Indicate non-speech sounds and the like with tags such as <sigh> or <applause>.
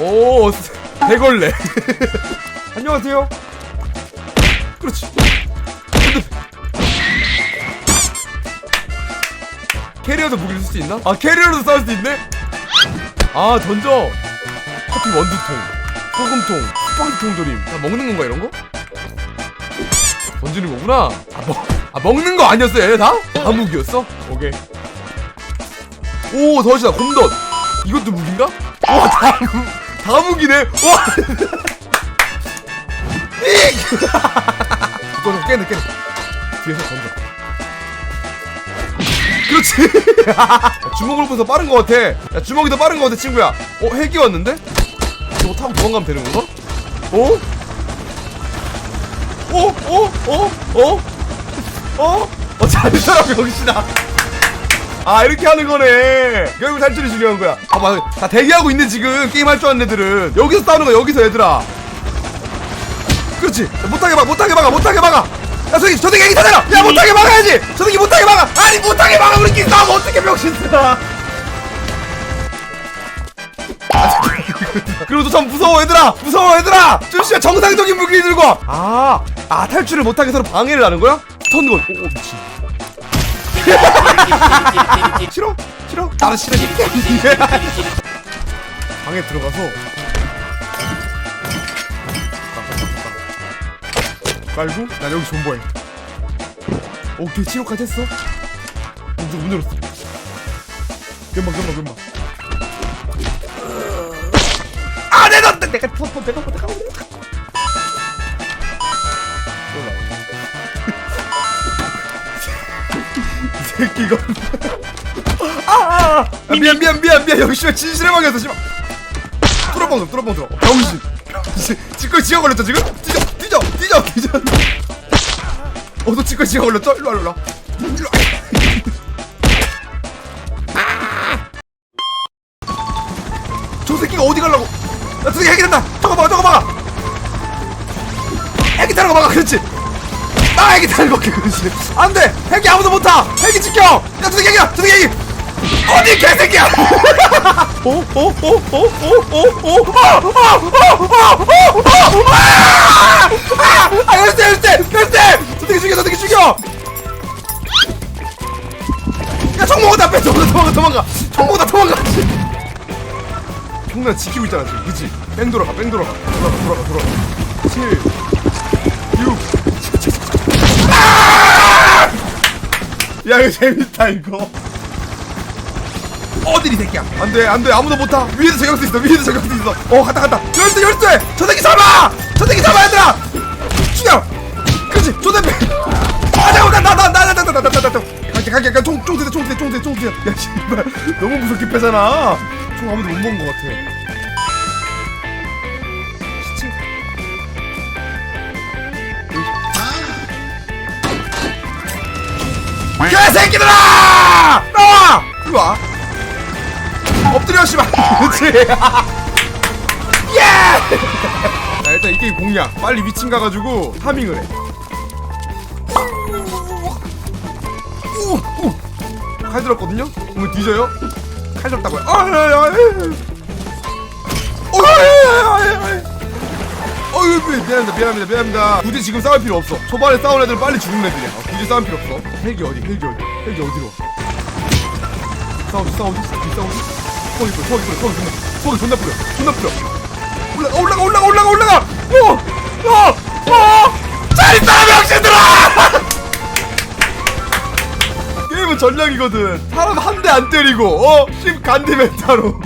오 대걸레 <laughs> 안녕하세요 그렇지 캐리어도 무기를 쓸 수 있나? 아 캐리어도 쌀수 있네? 아 던져 커피 원두통 소금통 스파게통 조림 다 먹는 건가 이런 거? 던지는 거구나 아, 먹, 아 먹는 거 아니었어 얘네 다? 다 무기였어? 오케이 오 더시다 곰덧 이것도 무기인가? 와다 다 무기네 와 <laughs> 이거 깨네 깨네 뒤에서 던져 그렇지 야, 주먹으로 보서 빠른 거 같아 야 주먹이 더 빠른 거 같아 친구야 어 헬기 왔는데? 이거 타고 도망가면 되는 건가? 어? 어? 어? 어? 어? 어? 어 잘했더라 병신아 아 이렇게 하는 거네. 결국 탈출이 중요한 거야. 봐봐 다 대기하고 있네 지금. 게임 할 줄 아는 애들은. 여기서 싸우는 거야 여기서 얘들아. 그렇지. 못하게 막아 못하게 막아 못하게 막아. 야 저기 저 새끼 애기 타잖아 야 못하게 막아야지. 저 새끼 못하게 막아. 아니 못하게 막아. 우리끼리 싸우면 어떻게 병신들아 그리고 또 참 무서워 얘들아. 무서워 얘들아. 쭈씨야 정상적인 무기 들고 와. 아, 아 탈출을 못하게 서로 방해를 하는 거야? 스턴건. 오, 오 미친 싫어? 싫어? 나는 싫어 방에 들어가서 깔고 나 여기 존버해 오케이 치료까지 했어 이제 문 열었어 금방 금방 금방 아 내가 내가 내가 내가 내가 새끼 이거 아, 아, 아. 미안 미안 미안 미안. 여기 씨발 진실의 방이었어 씨발. 뚫어뻥 뚫어 뚫어뻥 들어 병신. 병신. 지꺼 지가 걸렸죠 지금? 뒤져 뒤져 뒤져 뒤져 어너 지꺼 지가 걸렸죠 일로 와 일로 와. 일로 와. 저 새끼가 어디 가려고? 야, 저 새끼 핵이 된다. 저거 막아, 저거 막아. 핵이 타는 거 막아, 그렇지. 아, 핵이 타는 거, 그렇지. 안 돼. 핵이 아무도 못 타. 핵이 지켜. 야, 저 새끼 핵이야. 저 새끼 핵이. 어디 개새끼야? 오, 오, 오, 오, 오, 오, 오, 오, 오, 오, 오, 오, 아! 아, 아, 열쇠, 열쇠, 열쇠. 저 새끼 죽여, 저 새끼 죽여. 야, 총 먹었다. 빼, 도망가, 도망가, 도망가. 총 먹었다, 도망가. 형나 지키고 있잖아 지금 그치? 뺑 돌아가 뺑 돌아가 돌아가 돌아가 돌아가 7 6 야 이거 재밌다 이거. 어디니 새끼야? 안돼 안돼. 아무도 못타 위에도 저격수 있어 위에도 저격수 있어. 어 갔다 갔다. 열쇠 열쇠! 저 새끼 잡아! 저 새끼 잡아 얘들아! 죽여! 그치 조대패. 아 잠깐만 나나나나나나나나나 갈게 갈게 갈게. 총총 세대 총 세대 총 세대 총 세대 야 씨발. 너무 무섭게 패잖아. 총 아무도 못 먹은 것 같아 개새끼들아 나와 이리 와 엎드려 씨발 그렇지 <laughs> 예! 자 일단 이 게임 공략 빨리 위층 가가지고 파밍을 해 우, 우. 칼 들었거든요? 그러면 뒤져요? 칼 들었다고요? 아야야야 어유 미안합니다 미안합니다 미안합니다. 굳이 지금 싸울 필요 없어. 초반에 싸운 애들은 빨리 죽는 애들이야. 어, 굳이 싸울 필요 없어. 헬기 어디 헬기 어디 헬기 어디로? 싸우지 싸우지 싸우지 소리 뿌려 소리 뿌려 소리 존나 소리 존나 뿌려 존나 뿌려. 올라가 올라가 올라가 올라가 올라가! 어어어잘 있다 병신들아! <laughs> 게임은 전략이거든. 사람 한 대 안 때리고 어? 심 간디 멘타로